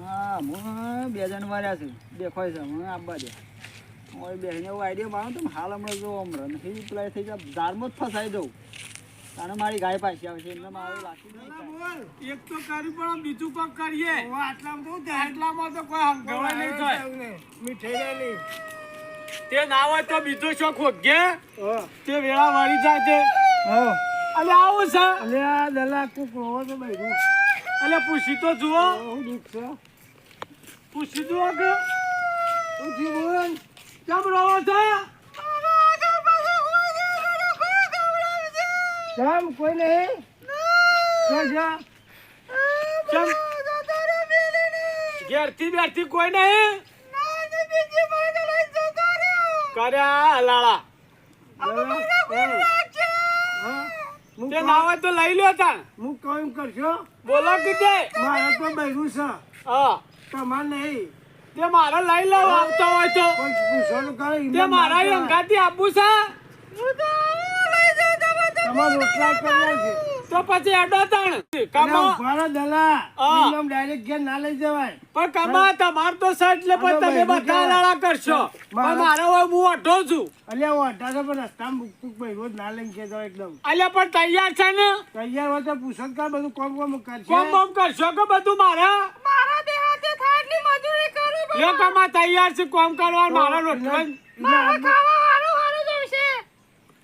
હા હું બે જણ માર્યા છે. દેખાય છે હું આપવા દે. હું બેહીને એવો આઈડિયા મારો તો હાલ હમણાં જો હમણાં નથી પ્લાય થઈ જાય દારમાં જ ફસાઈ જવું તારે મારી ગાય પાછી આવે છે એમને મારું લાગતું એક તો કરી પણ બીજું પણ કરીએ. આટલામાં તો કોઈ હંગાવા નહીં થાય. તે ના હોય તો બીજો શોખ હોગે તે વેળા વાળી જાય તે અલે આવું છે અલે પૂછી તો જુઓ. પૂછી જુઓ કે કેમ રહો છો? કોઈ નહીં. કેમ? ઘેરથી બેરથી કોઈ નહીં? કર્યા હલાળા. તે ના હોય તો લઈ લ્યો તા. હું કયું કરશો બોલો કીધે. મારે તો બૈરું છે. હા. તમારે નહીં. તે મારે લઈ લો આવતો હોય તો. પૂછવાનું કરે તે મારા અંગાથી આપું છે. તમારે રોટલા કર્યા છે. તો પછી અડો તણ કમા ઉભારો દલા. હા. ડાયરેક્ટ ઘેર ના લઈ જવાય. પણ કમા તમાર તો સર એટલે પણ તમે બધા લાળા કરશો. પણ મારો હું અઢો છું. અલ્યા હું અઢારસો પણ રસ્તામાં મૂકતું ભાઈ રોજ ના લઈને જાવ એકદમ. અલ્યા પણ તૈયાર છે ને? તૈયાર હોય તો પૂછો કા બધું કોમ કોમ કરશે? કોમ કોમ કરશો કે બધું મારા? લ્યો કમા તૈયાર છે કોમ કરવા મારા રોટલા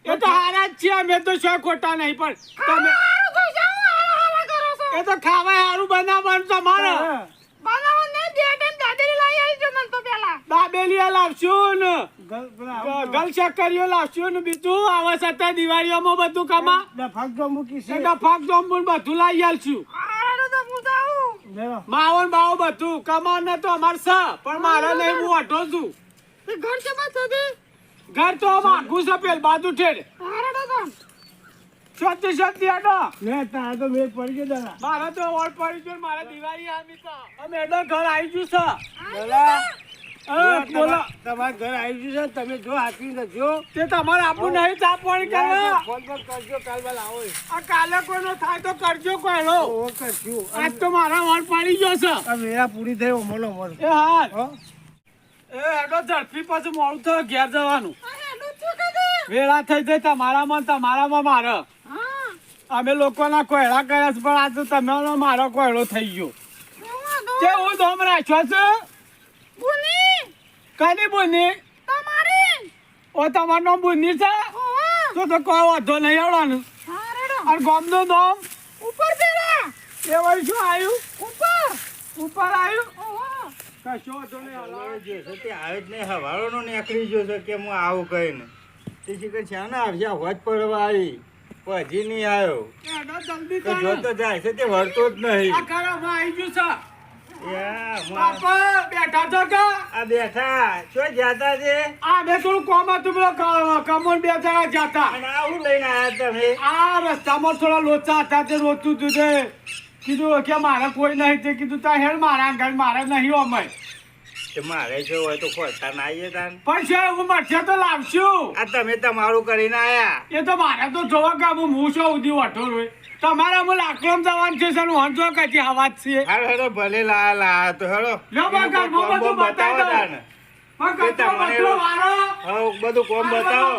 એ તો હારા જ છે અમે તો શું ખોટા નહીં પણ તમે એ તો ખાવા સારું બનાવવાનું તમારે. હા. દાબેલી લાવશું ને. ગલ- પેલા ગ- ગલ શક્કરીઓ લાવશું ને બીજું. આવે સત્તા દિવાળીઓમાં બધું કમા. ડફાક તો ડફાક બધું આલશું. લેવો. માવન બાવ બધું. કમા ને તો અમાર છે પણ મારે નહીં હું. અઢો છું. ઘર તો માગું છે પેલ બાજુ ઠેર. સત્ય સત્ય અડો લે તા તો મેળ પડી ગયો દાદા મારા તો ઓળ પડી ગયો મારે દિવાળી આમી તો અમે એડો ઘર આવી ગયું છે. એ, બોલો તમારા ઘર આવી ગયું છે તમે જો હાથી નજો તે તમારે આપણું નહીં ચા પાણી ફોન પર કરજો કાલ બાલ આવો. આ કાલે કોઈનો થાય તો કરજો કોઈનો ઓ કરજો. આજ તો મારા વળ પડી ગયો છે. આ વેરા પૂરી થઈ મોલો મોલ એ હા. એ એડો ઝડપી પછી મોડું થયો ઘેર જવાનું. વેળા થઈ જાય તમારામાં તમારામાં મારે. અમે લોકોના કોયડા કર્યા છે પણ આજે તમે મારો કોયડો થઈ ગયો. કે હું ધોમ રાખ્યો છું? કાની બુની? ઓ તમારનો બુની છે? તો તો કોઈ વાંધો નહીં આવવાનું. અને ગોમનું દોમ એ વળી શું આવ્યું? ઉપર. આવ્યું? કશો વાંધો નહીં હલાવો. જે છે તે આવે જ નહીં હવારોનો નીકળી ગયો છે કે હું આવું કહીને? શીખર છે ને આવશે? હોજ પડવા આવી. હજી નહીં આવ્યો. જલ્દી જોતો જાય છે તે વળતો જ નહીં. આવી ગયું છે. કીધું કે મારે કોઈ નહીં. તે કીધું તા હેડ મારા ઘર મારે નહીં અમે તે મારે જો હોય તો ખોટા ના આવીએ તાન. પણ છે હું મળશે તો લાવશું. આ તમે તમારું કરીને આયા. એ તો મારે તો જોવા કે હું હું શું ઉધી વઠો રોય તમારે હું લાકડમ જવાનું છે સર હું જો કઈ હવા છે. હારો હેડો ભલે લા લા તો હેડો લો બા, બીજું ઘરમાં કોઈ બધું કોમ બતાવી બતાવો હારું તાન. પણ એ કચરો તમારે બચરો વાળો. હવે બધું કોમ બતાવો.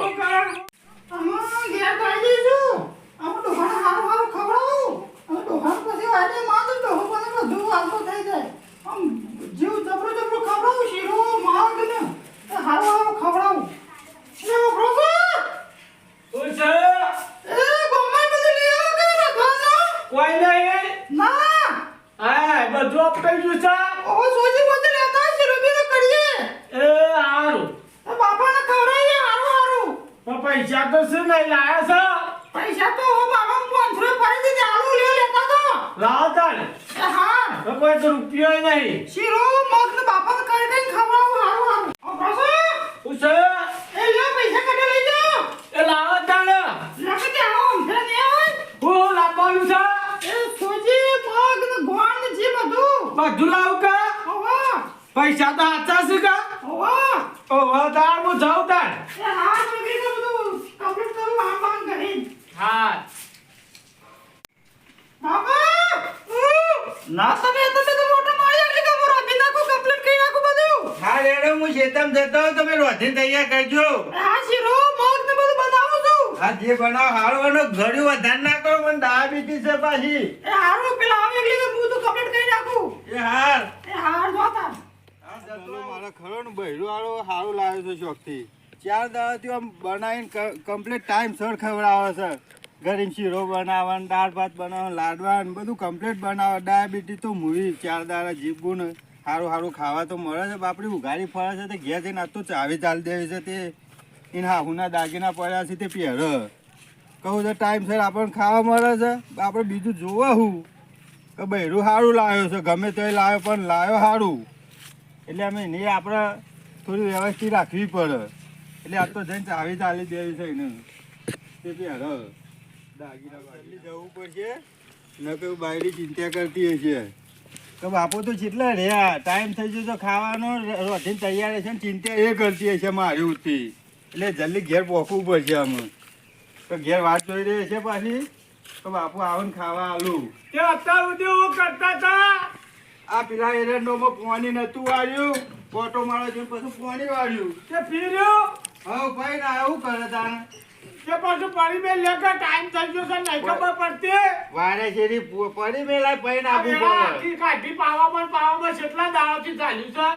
શું છે? કોઈ નહીં હા બધું અપાઈ ગયું છે એ હારું પણ પૈસા તો શું નહીં લાયા છે પૈસા તો બાબા પાંચસો ફરી દીધી આલુ લ્યો લેતા તો લાવો તાણ એ હા તો કોઈ તો રૂપિયો નહીં શીરો મગ ને બાપા કરી કઈ ખવડાવું હારું હારું ઓ પ્રસુ શું છે એ લ્યો પૈસા કઢે લઈ જાઓ એ લાવો તાણ લાગે કે આવો અમથે ને હોય હું લાવવાનું છે એ સોજી મગ ને ગોળ ને જે બધું બધું લાવું કે ઓવા પૈસા તો હાચા છે કે ઓવા ઓહો તાણ હું જાઉં તાણ એ હા છોકરી તો બધું કમ્પ્લીટ કરું આમ બામ કરી હા બાબા ના તમે તો તો મોટો મારી હા રેડો હું શેતમ જતો હોઉં, તમે રોધીને તૈયાર કરજો? આ શીરો મગ ને બધું બનાવું છું. આ જે બનાવ હારવાનું ઘડ્યું વધારે ના કરો મને ડાયાબિટીસ છે પાછી. એ હારું પેલા આવે એટલે હું તો કમ્પ્લીટ કરી નાખું. એ હાર. એ હાર જોતા મારા ખરો ને બૈરું હારો સારું લાવ્યો છે શોખથી. ચાર દાડાથી આમ બનાવીને કમ્પ્લીટ ટાઈમ સર ખવડાવે છે. ગરીબ શીરો બનાવવાનું દાળ ભાત બનાવવાનું લાડવાનું બધું કમ્પ્લીટ બનાવે. ડાયાબિટીસ તો મૂવી ચાર દાડા જીવવું ને. સારું સારું ખાવા તો મળે છે. બાપડી ઉઘાડી ફરે છે તે ઘેર જઈને આ તો ચાવી ચાલી દેવી છે તે. એને હાહુના દાગીના પડ્યા છે તે પહેર. કહું તો ટાઈમ સર આપણને ખાવા મળે છે. આપણે બીજું જોવા હું. કે બૈરું સારું લાવ્યો છે ગમે તે લાવ્યો પણ લાવ્યો સારું એટલે અમે એને આપણે થોડી વ્યવસ્થિત રાખવી પડે. એટલે આ તો જઈને ચાવી ચાલી દેવી છે એને. તે પહેર. દાગીના જવું પડશે. ન કહ્યું બાયરી ચિંતા કરતી હશે. કે બાપુ તો જેટલા રહ્યા ટાઈમ થઈ ગયો તો ખાવાનો. રોટીને તૈયાર છે ને ચિંતા એ કરતી હશે મારી ઉતી એટલે જલ્દી ઘેર પહોંચવું પડશે અમે તો ઘેર વાત જોઈ રહી છે પાછી. તો બાપુ આવું ખાવા આલું. તે અત્યાર સુધી હું કરતા હતા. આ પેલા એરંડોમાં પાણી નતું વાળ્યું. પોટો મારો જોઈને પછી પાણી વાળ્યું. તે પીર્યું? હવે ભાઈ ના એવું કરે તાણ. તે પાછું પાણી મેં લેकर ટાઈમ થઈ ગયો છે નહીં ખબર પડતી. વારે શેરી પડી મેલાય પૈન આ આપવું વેળા પડે આખી કાઢી પાવામાં ને પાવામાં કેટલા દાડાથી ચાલ્યું છે.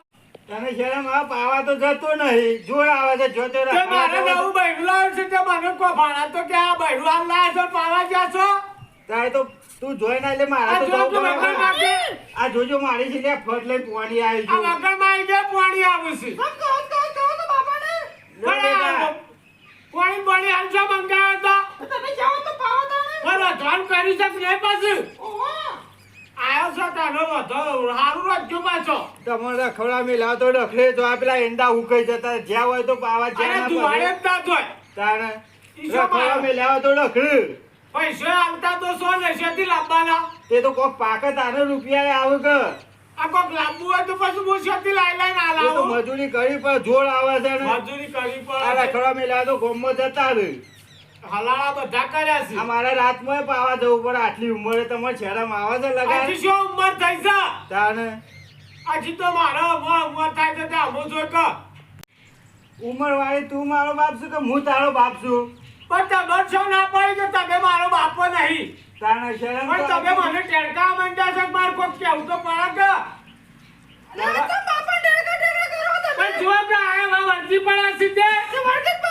તને શરમ આ પાવા તો જતો નહીં. જોર આવે છે જોતો રહે. મારે નવું બૈરું લાવ્યું છે તે મને કો ભાડા તો કે આ બૈરું હાલ લાયા છો પાવા ગયા છો? તારે તો તું જોઈ ના એટલે મારા તો જો કે પડે. આ જોજો મારી છે લે ફટ લઈ પાણી આવી આ ગયું વગરમાં આવી ગયા પાણી આવે છે. હમ કહો કહો કહો તો? બાપાને પણ આ પાણી પાણી હાલ છો મંગાવ્યો તો તમે જાઓ તો પાવા તાણે. પણ અધવાન કરી છે નહીં પાછું? આયો છો તારો વધો હારું રખજો પાછો. તમારે રખડા મેલા તો રખડે તો આ પેલા એંડા ઉકાઈ જતા જ્યાં હોય તો પાવા જ્યાં તું ના જ ના જોય તારે હોય તો રખડ પૈસા આવતા તો સો નશેથી લાવવાના? તે તો કોક પાક તારે રૂપિયા આવે કે આ કોક લાંબુ હોય તો પછી હું શેથી લાઈ લઈને એ તો લાવું. મજૂરી કરી પણ જોર આવે છે ને. મજૂરી કરી આ પડે રખડા મેલા તો ગોમમાં જતા રહે. હલાળા બધા કર્યા છે. આ મારે રાતમાં પાવા જવું પડે. આટલી ઉંમરે તમારે શરમ આવે છે હજી લગાડ શું ઉંમર થઈ છે? તાને હજી તો મારો ઉંમર ઉંમર થાય છે ત્યાં હું જોઈ કે. ઉંમર વાળી તું મારો બાપ છું કે હું તારો બાપ છું? પણ તમે છો ના પડી કે તમે મારો બાપો નહીં. તાને શરમ પણ તમે મને ટેડકા માંડ્યા છો મારે કોક કેવું તો પડે કે અરે તો બાપા ડેગા ડેગા કરો તમે. પણ જો કે આ વર્દી પડ્યા છે તે. તે પડે તો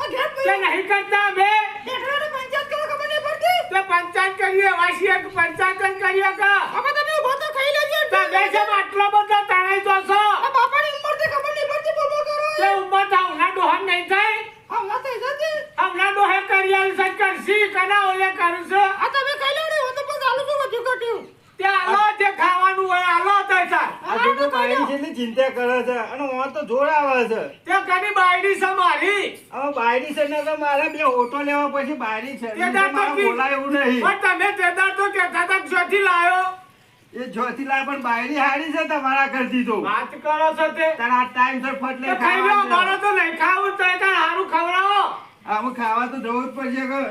ઓ ઘેર તે નહીં કરતા અમે. બેઠાને પંચાયત કરો ખબર નહીં પડતી? તે પંચાયત કરીએ વાસી એક પંચાયત કરીએ કે. હવે તમે ઊભો તો ખાઈ લેજો. તમે છે આટલો બધો તણાઈ તો છો. આ બાપાની ઉંમર તે ખબર નહીં પડતી બોલ બોલ કરો. તે ઉંમર થાવના ડોહન નહીં થાય. હમણાં થઈ જતી હમણાં ડોહે કરી આલી છે કરશી કના ઓલે કરું છું આ તમે ખાઈ લેવડે? હું તો બસ આલુ છું વધુ કટ્યું તે આલો જે ખાવાનું હોય આલો તો થાય આ જોજો બાયડી છેલ્લી ચિંતા કરે છે અને હું તો જોર આવે છે. તે કની બાયડી છે મારી? હવે બાયડી છે ને તો મારે બે ઓટો લેવા પછી બાયડી છે. તે મારે તો બોલાય એવું નહીં. પણ તમે તે દાંત તો કહેતા હતા જ્યોતિ લાયો. એ જોતી લાય પણ બાયરી હારી છે તમારા ઘરથી તો. વાત કરો છો તે. તારા આ ટાઈમ સર ફટ લઈ ખાઈ લો મારો તો નહીં ખાવું તો એ કાંઈ હારું ખવડાવો. આમાં ખાવા તો જવું જ પડશે કે?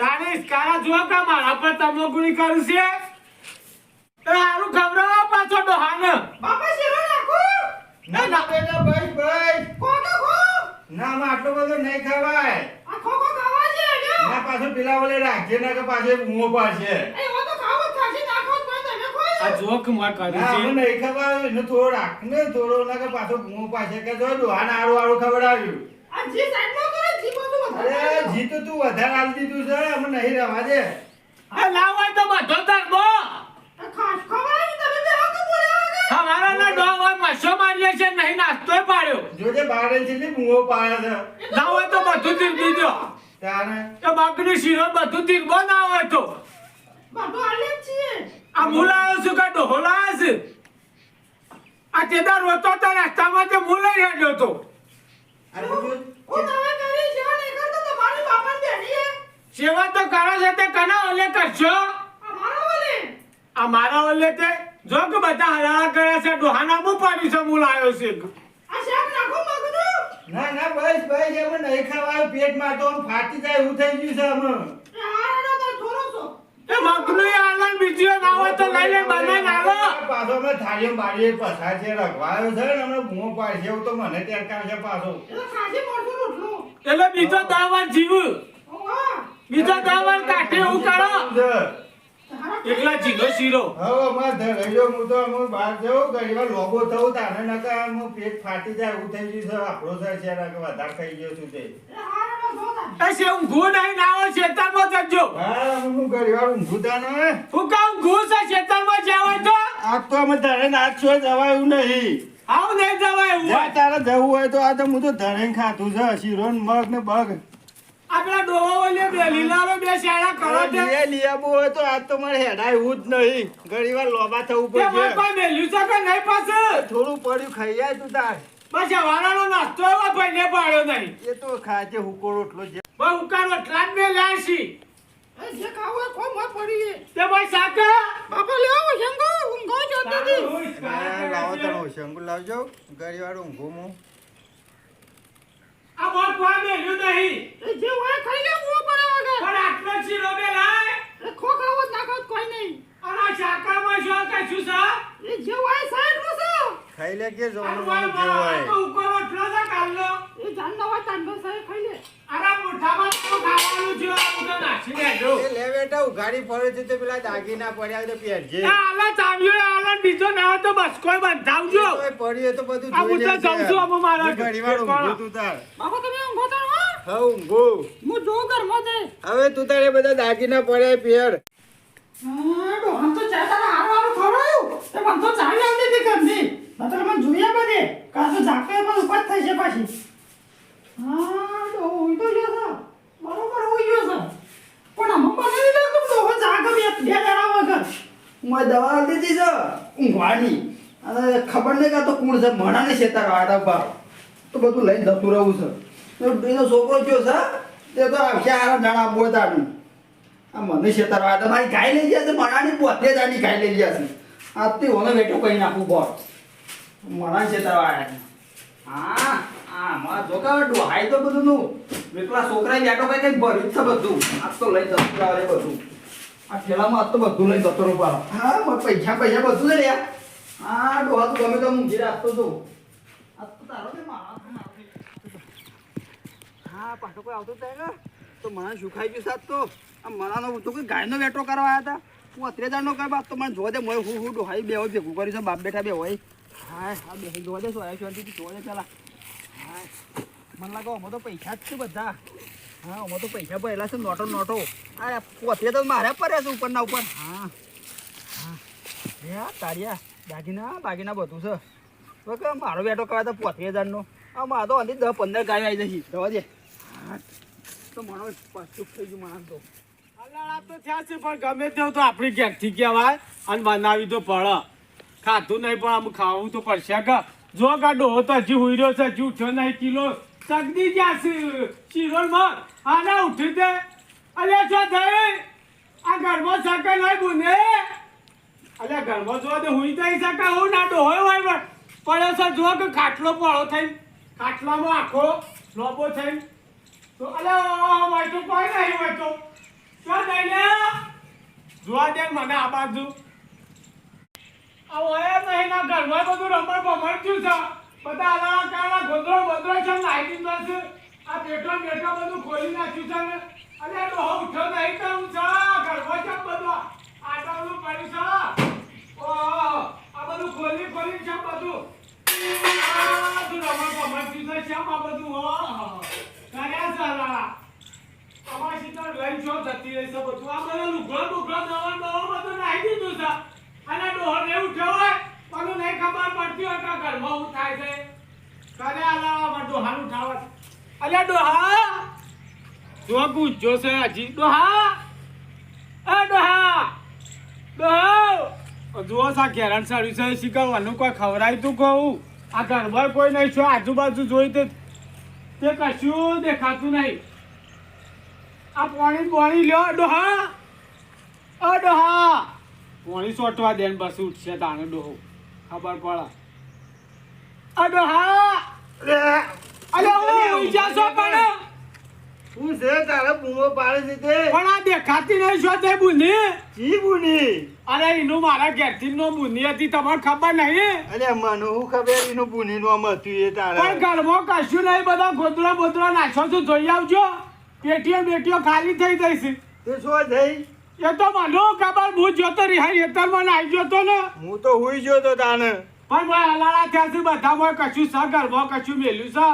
રાણી કારા જુઓ કા મારા પર તમોગુણી કરું છે? તો હારું ખવડાવો પાછો ડોહાને. બાપા શેરો નાખો? ના ના બેટા ભાઈ ભાઈ. કોકો કો ના આમાં આટલો બધો નહીં ખવાય. આ ખોખો ખાવા છે ના પાછો પેલા ઓલે રાખજે ના કે પાછો મોં પાડશે. એ ઓ તો ખાવો થાશે નાખો જ તમે ખો આ જોક કે કરી છે. ના નહીં ખવાય ને થોડો રાખ ને થોડો ના કે પાછો મોં પાછે કે જો ડોહાને આડું આડું ખવડાવ્યું. જી સાઈડમાં કરો જી બધું વધારે અરે જી તો તું વધારે આલી દીધું છે અમે નહીં રહેવા દે. આ ના હોય તો બધો ધર્મો આ ખાસ ખવાય તમે બે હક બોલ્યા વગર. અમારા ના ડો હોય મસ્સો મારીએ છે નહીં નાસ્તોય પાડ્યો. જોજે બાર છે મોં પાડે છે. ના હોય તો બધું તીર દીધો. તારે? તો બાકરી શીરો બધું તીરબો ના હોય તો. બધું આલે જ આ મુલાયો શું કે ડોહો લાયો આ તેદાર રોતો તો રસ્તામાં તે મું લઈ હેડ્યો સેવા તો કરો છે તે કના ઓલે કરશો? અમારો આ મારા ઓલે તે? જો કે બધા હલાળા કરે છે ડોહાના મું પાડી છે મું લાયો છે. આ શાક નાખો મગનું. ના ના બસ બસ અમે નહીં ખવાય પેટમાં તો ફાટી જાય એવું થઈ ગયું છે હમણાં એ હારડો તો થોડો છો. એ મગનું આલન બીજું નાવો તો લઈ લે આલો પાછો અમે થાળીઓ બારીએ પસાર છે રખવાયો છે ને અમે બૂમો પાડશે તો મને ટેરકાર છે પાછો એટલે ખાસી મોટું રોટલો એટલે બીજો દાવા જીવ. બીજો દાવા કાઢે હું કાઢો છે. એકલા જીનો શીરો. હવે અમારે ધરાઈ હું તો હું બહાર જવું ઘણી વાર લોબો થવું તાને નકા હું પેટ ફાટી જાય એવું થઈ ગયું છે. આપણો છે શેરા કે વધારે થઈ ગયો છું તે. એસે છે ઊંઘું નહીં ના હોય ખેતરમાં જજો. હા હું ઘણી વાર ઊંઘું તા ને હું કામ ઊંઘું છે ખેતરમાં જવાય તો. આ તો અમે ધરે નાચ છો જવાયું નહીં. આવું નહીં જવાય હોય. તારે જવું હોય તો આ તો હું તો ધરેન ખાતું છે શીરો ને મગ ને બગ. આપણા ડોહો ઓલે બે લીલારો બે શાળા કરો છે લીએ લઈ હોય તો આજ તો મારે હેડાય જ નહીં. ઘણી વાર લોબા થવું પડશે. કોઈ મેલ્યું છે કે નહીં પાછું થોડું પડ્યું ખાઈ જાય તું તાર. બસ વાળાનો નાસ્તો એવો ભાઈને પાડ્યો નહીં. એ તો ખાજે હુકો રોટલો જે બહુ ઉકાળો એટલા જ મેં લાશી એ જે ખાવું કોઈ મોત પડી તે ભાઈ સાકા બાપા લેવો શંકુ ઊંઘો જોતી હતી. લાવો તણો શંકુ લાવજો. ઘણી વાર ઊંઘું હું. આ બોલ કોઈ મેલ્યું નહીં. એ જે હોય ખાઈ લેવું પડે વગર. પણ આટલો શીરો બે લાય એ ખો ખાવો ના ખાવો કોઈ નહીં. અને શાકામાં શું કશું છે? એ જે હોય સાઈડનું છે. ખાઈ લે કે જવાનું જે હોય તો ઉકાળો એટલો છે કાલનો. એ જાન ના હોય તાન બસ એ ખાઈ લે આના મોઢામાં તો ખાવાનું છે, આ બધું નાખી દેજો. એ લે બેટા ઉઘાડી પડે છે તો પેલા દાગીના પડ્યા તો પહેરજે. આલા ચાવ્યો, આલા બીજો ના તો બસ કોઈ બંધાવજો. પડ્યું તો બધું આ હું તો જાઉં છું આમાં મારા હું વાર ઊંઘું તું તાર. બાપા તમે ઊંઘો તાર હા. ઊંઘું. હું જોઉં ઘરમાં જઈ હવે તું તારે બધા દાગીના પડ્યા પહેર. હા ડોહન તો ચા હારો હારો ખવડાયું તે મને તો ચાવી આવતી હતી ઘરની. નતર મને જોઈએ બધે કાં તો જાગતો પણ ઉપજ થઈ છે પાછી હા ડોહો ઊંઘી તો ગયો છે બરોબર ઊંઘી ગયો છે પણ આમાં મને નહીં લાગતું કે ડોહો જાગે બે બે દાડા વગર હું દવા લીધી છે ઊંઘવાની અને ખબર નહીં કે આ તો કોણ છે મણાને છેતર વાળા બા તો બધું લઈને જતું રહું છે. એનો છોકરો કયો છે? તે તો આવશે આરા જણા બોતાનું આ મને છેતર વાળા મારી ગાય લઈ છે, મણાની પોતે જ આની ગાય લઈ છે. આજથી ઓને બેઠો કહી નાખું બોર મણા છેતર વાળા હા હા મારા જોકા ડોહાય તો બધું નું એકલા છોકરા બેઠો કઈ કઈ ભર્યું છે બધું. આજ તો લઈ જતું આવે બધું. આ ઠેલામાં આજ તો બધું લઈ જતો રૂપા હા પૈસા પૈસા બધું જ લ્યા હા ડોહા તું તો તો તો તો. હા, પાછો કોઈ આવતો થાય ને. તો મને સુખાઈ ગયું સાત તો? આ મનાનો તો કોઈ ગાયનો વેટો કરવા આવ્યા હતા હું અત્રે જાણનો કઈ બાપ તો મને જોવા દે, મોય હું હું બે હોય ભેગું કર્યું છે, બાપ બેઠા બે હોય હા હા બે જોવા દે આવ્યા શાંતિથી જોવા દે હા મને લાગે આમાં તો પૈસા જ છે બધા. હા, આમાં તો પૈસા ભરેલા છે, નોટો નોટો. આ પોતે તો મારે પડ્યા છે ઉપરના ઉપર. હા. હા. હે આ તાળિયા. દાગીના બાગીના બધું છે. કે મારો બેટો કહેવાય તો પોત્રીસ હજારનો. આ મારો તો અંધી દસ પંદર ગાય આવી જશે. જવા દે. તો મારો પાછું થઈ ગયું માણસ તો. તો થયા છે, પણ ગમે તેવું તો આપણી ક્યાંકથી કહેવાય અને બનાવી તો પડે. ખાધું નહીં પણ આમ ખાવું તો પડશે. કે જો કા ડોહો તો હજી હુઈ છે, હજી ઉઠ્યો નહીં કિલો. સગદી ગયા છે. શિરોળમાં આના ઉઠી દે અલ્યા, શું થઈ આ ઘરમાં શકે નહીં બુને. અલ્યા, ઘરમાં જોવા તો હુઈ થઈ શકે હું ના ડોહો હોય પણ પડ્યો છે જો કે ખાટલો પળો થઈ ખાટલામાં આખો લોબો થઈ તો અલ્યા હોય કોઈ નહીં વાંચો. ચાલ જઈને જોવા દે મને આ બાજુ. આ ઓય મહિના ઘરમાં બધું રમણ ભમણ થયું છે. બધા આલા કાળા ગોદરો છે ને નાઈ આ ને બેઠો બધું ખોલી નાખ્યું છે ને. અરે ડોહો ઉઠ્યો નહીં તો હું છે? ઘરમાં છે બધું? આટલા પડ્યું છે? આ બધું ખોલી ખોલી છે આ બધું. ઓહો કર્યા આલા અમારી સીતા જતી રહી છે બધું. આ બધા લુગડો બુગડો દવા દવા બધું નાખી છે. અને નહીં ખબર પડતી હોય કે ઘરમાં હું થાય છે. કરે આલા ડોહાનું ઉઠાવત અલ્યા ડોહા! જો પૂછ્યો છે હજી. ડોહા! એ ડોહા! ડોહા! જુઓ સા, ઘેરણ સાડ્યું છે, શીખવવાનું કોઈ ખવડાય તું કહું? આ ઘરમાં કોઈ નહીં છો, આજુબાજુ જોઈ તે કશું દેખાતું નહીં. આ પાણી પાણી લ્યો ડોહા. અ ડોહા. પાણી સોટવા દે બસ ઉઠશે તાણે ડોહો. ખબર પડે. અ ડોહા. અલે ઓ ઈજા સો પણ? શું છે તારે બૂમો પાડે છે તે. પણ આ દેખાતી નહીં શું તે બુની? જી બુની. અરે એનું મારા ઘેરથી નો બુની હતી તમને ખબર નહીં? અરે મને હું ખબર એનું બુની નું હતું એ તારે? પણ ઘરમાં કશું નહીં બધા ગોદડા બોદડા નાખો છો જોઈ આવજો. પેટીઓ બેટીઓ ખાલી થઈ ગઈ છે. તે શું થઈ? એ તો મને ખબર હું જોતો રિહાઈ હેતરમાં નાઈ જોતો ને. હું તો હુઈ જોતો તાને. પણ મેં હલાળા થયા છે બધા કશું છે ઘરમાં કશું મેલ્યું છે.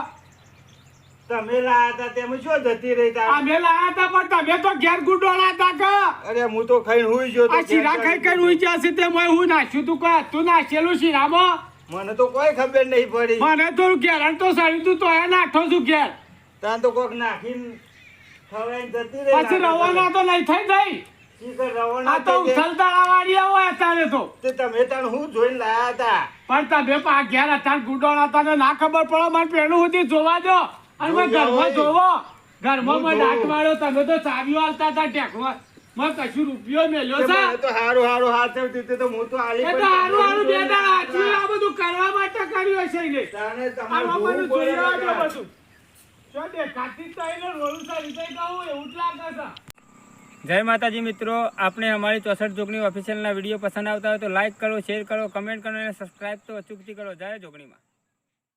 તમે લાયા હતા તેમ શું જતી રહી તા? અમે લાયા હતા પણ તમે તો ઘેર ગુડોળા હતા કે? અરે હું તો ખાઈને હુઈ આ શીરા ખાઈ ખાઈ છે તે મેં હું નાખ્યું તું કોઈ હતું નાખેલું શીરામાં મને તો કોઈ ખબર નહીં પડી. મને તો ઘેરણ તો સળ્યું તું તો એ નાખો છું ઘેર. તાન તો કોક નાખીને ખવડાઈને જતી રહી પછી રવાના તો નહીં થઈ ગઈ? તો તો પણ તમે પા ઘેર હતા ગુડોળા હતા ના ખબર પડે મને પેલું સુધી જોવા દો. અને મેં ઘરમાં જોવો. ઘરમાં મેં જોઉં. માર્યો તમે તો ચાવીઓ આલતા હતા ટેકવા મેં કશું રૂપિયો મેલ્યો છે. તો હારું હારું હાથ તે તો હું તો આલી તો હારું હારું બે દાડા હાચવી આ બધું કરવા માટે કર્યું હશે ને. તાણે આ બધું જોઈ રહ્યો બધું. જો દેખાતી તો એને રોલું સા રીતે કહું એવું જ લાગે છે. જય માતાજી મિત્રો આપણે અમારી ચોસઠ જોગણી ઓફિશિયલના વીડિયો પસંદ આવતા હોય તો લાઇક કરો શેર કરો કમેન્ટ કરો અને સબસ્ક્રાઈબ તો અચૂકથી કરો. જય જોગણીમાં.